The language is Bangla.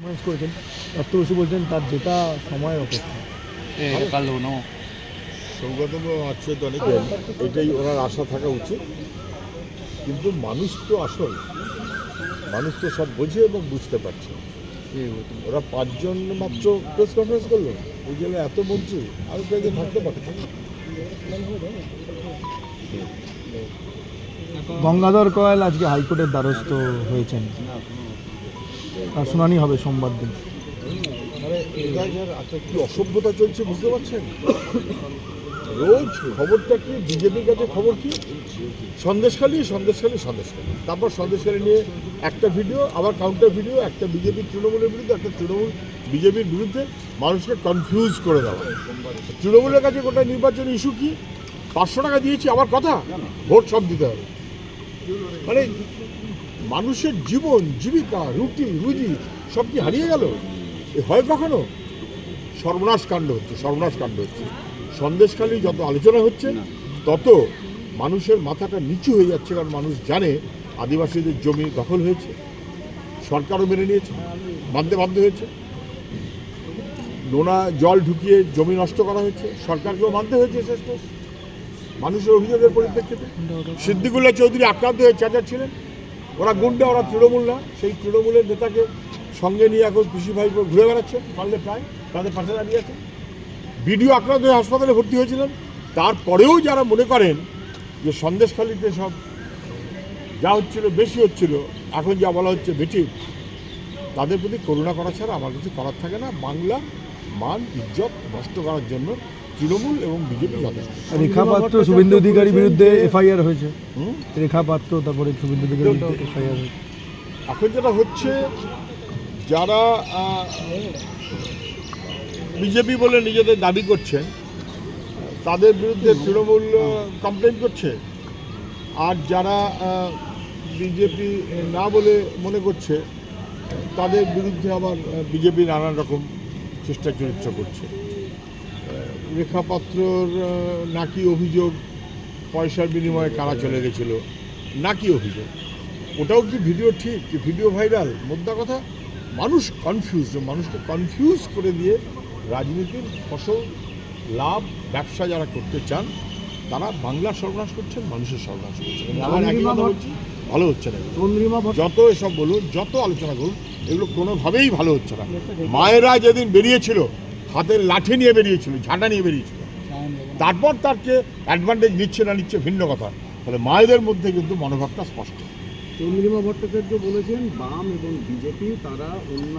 পারফরমেন্স করেছেন দত্ত বসু বলছেন তার যেটা সময় অপেক্ষা. সৌগতম আছে তো অনেক এটাই ওনার আশা থাকা উচিত। কিন্তু মানুষ তো আসল। মানুষ তো সব বোঝে এবং বুঝতে পারছে। ওরা পাঁচজন মাত্র প্রেস কনফারেন্স করল। ওই জন্য এত মন্ত্রী আরও কয়েকদিন থাকতে পারত গঙ্গাধর কয়েল আজকে হাইকোর্টের দ্বারস্থ হয়েছেন। শুনানি হবে সোমবার দিন। মানে কি অসভ্যতা চলছে বুঝতে পারছেন? রোজ খবরটা কি বিজেপির কাছে খবর কি? সন্দেশখালী সন্দেশখালী সন্দেশখালী। তারপর সন্দেশখালী নিয়ে একটা ভিডিও, আবার কাউন্টার ভিডিও একটা বিজেপি তৃণমূলের বিরুদ্ধে, একটা তৃণমূল বিজেপির বিরুদ্ধে মানুষকে কনফিউজ করে দেওয়া। তৃণমূলের কাছে গোটা নির্বাচন ইস্যু কি? পাঁচশো টাকা দিয়েছি আবার কথা? ভোট সব দিতে হবে। মানে মানুষের জীবন, জীবিকা, রুটি, রুজি, সব কি হারিয়ে গেল? হয় কখনো? সর্বনাশ কাণ্ড হচ্ছে, সর্বনাশ কাণ্ড হচ্ছে। সন্দেশখালী যত আলোচনা হচ্ছে, তত মানুষের মাথাটা নিচু হয়ে যাচ্ছে কারণ মানুষ জানে আদিবাসীদের জমি দখল হয়েছে। সরকারও মেনে নিয়েছে, মানতে বাধ্য হয়েছে। নোনা জল ঢুকিয়ে জমি নষ্ট করা হয়েছে, সরকারকেও মানতে হয়েছে শেষমেশ। মানুষের অভিযোগের পরিপ্রেক্ষিতে। সিদ্দিকুল্লাহ চৌধুরী আক্রান্ত হয়ে চেঁচাচ্ছিলেন ওরা গুন্ডা ওরা তৃণমূল না। সেই তৃণমূলের নেতাকে সঙ্গে নিয়ে এখন কৃষি ভাই ঘুরে বেড়াচ্ছে, পারলে প্রায়, তাদের পাশে দাঁড়িয়ে আছে। বিডিও আক্রান্ত হয়ে হাসপাতালে ভর্তি হয়েছিলেন। তারপরেও যারা মনে করেন যে সন্দেশখালিতে সব যা হচ্ছিল, বেশি হচ্ছিল, এখন যা বলা হচ্ছে বেঠিক তাদের প্রতি করুণা করা ছাড়া আমার কিছু করার থাকে না। বাংলার মান, ইজ্জত নষ্ট করার জন্য তৃণমূল এবং বিজেপি যথেষ্ট রেখা পাত্র শুভেন্দু অধিকারীর বিরুদ্ধে এফআইআর হয়েছে। হুম? রেখা পাত্র তারপরে শুভেন্দু অধিকারীর বিরুদ্ধে এফআইআর হয়েছে। এখন যেটা হচ্ছে যারা বিজেপি বলে নিজেদের দাবি করছেন তাদের বিরুদ্ধে তৃণমূল কমপ্লেন করছে। আর যারা বিজেপি না বলে মনে করছে তাদের বিরুদ্ধে আবার বিজেপি নানান রকম চেষ্টা চরিত্র করছে। আহ, রেখা পাত্রর নাকি অভিযোগ পয়সার বিনিময়ে কারা চলে গেছিল? নাকি অভিযোগ? ওটাও কি ভিডিও ঠিক? কি ভিডিও ভাইরাল? মোদ্দা কথা মানুষ কনফিউজ মানুষকে কনফিউজ করে দিয়ে রাজনীতির ফসল লাভ ব্যবসা যারা করতে চান তারা বাংলা সর্বনাশ করছেন মানুষের সর্বনাশ করছেন। আমার একই কথা বলছি ভালো হচ্ছে না। যত এসব বলুন যত আলোচনা করুন এগুলো কোনোভাবেই ভালো হচ্ছে না। মায়েরা যেদিন বেরিয়েছিল হাতের লাঠি নিয়ে বেরিয়েছিল, ঝাঁটা নিয়ে বেরিয়েছিল। তারপর তারকে অ্যাডভান্টেজ নিচ্ছে না নিচ্ছে ভিন্ন কথা। তাহলে মায়েদের মধ্যে কিন্তু মনোভাবটা স্পষ্ট। চন্দ্রিমা ভট্টাচার্য বলেছেন, বাম এবং বিজেপি, তারা অন্য